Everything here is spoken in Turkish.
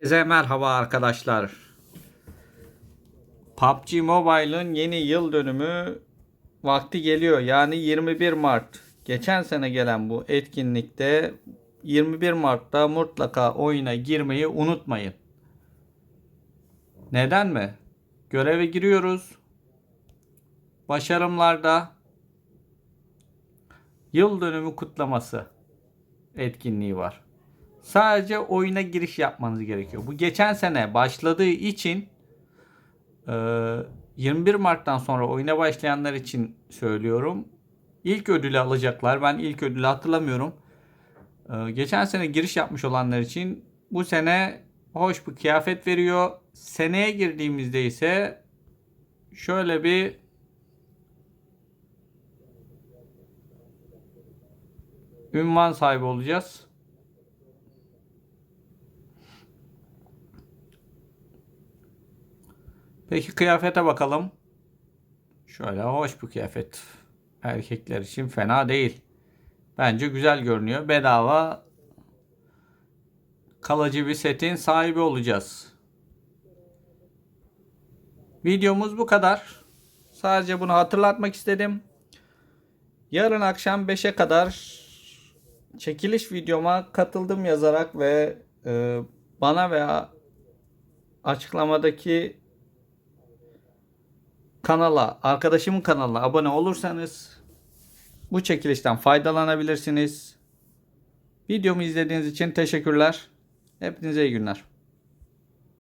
Herkese merhaba arkadaşlar. PUBG Mobile'ın yeni yıl dönümü vakti geliyor. Yani 21 Mart. Geçen sene gelen bu etkinlikte 21 Mart'ta mutlaka oyuna girmeyi unutmayın. Neden mi? Göreve giriyoruz. Başarımlarda yıl dönümü kutlaması etkinliği var. Sadece oyuna giriş yapmanız gerekiyor. Bu geçen sene başladığı için e, 21 Mart'tan sonra oyuna başlayanlar için söylüyorum. İlk ödülü alacaklar. Ben ilk ödülü hatırlamıyorum. E, Geçen sene giriş yapmış olanlar için bu sene hoş bir kıyafet veriyor. Seneye girdiğimizde ise şöyle bir ünvan sahibi olacağız. Peki kıyafete bakalım. Şöyle hoş bir kıyafet. Erkekler için fena değil. Bence güzel görünüyor. Bedava kalıcı bir setin sahibi olacağız. Videomuz bu kadar. Sadece bunu hatırlatmak istedim. Yarın akşam 5'e kadar çekiliş videoma katıldım yazarak ve e, bana veya açıklamadaki kanala, arkadaşımın kanalına abone olursanız bu çekilişten faydalanabilirsiniz. Videomu izlediğiniz için teşekkürler. Hepinize iyi günler.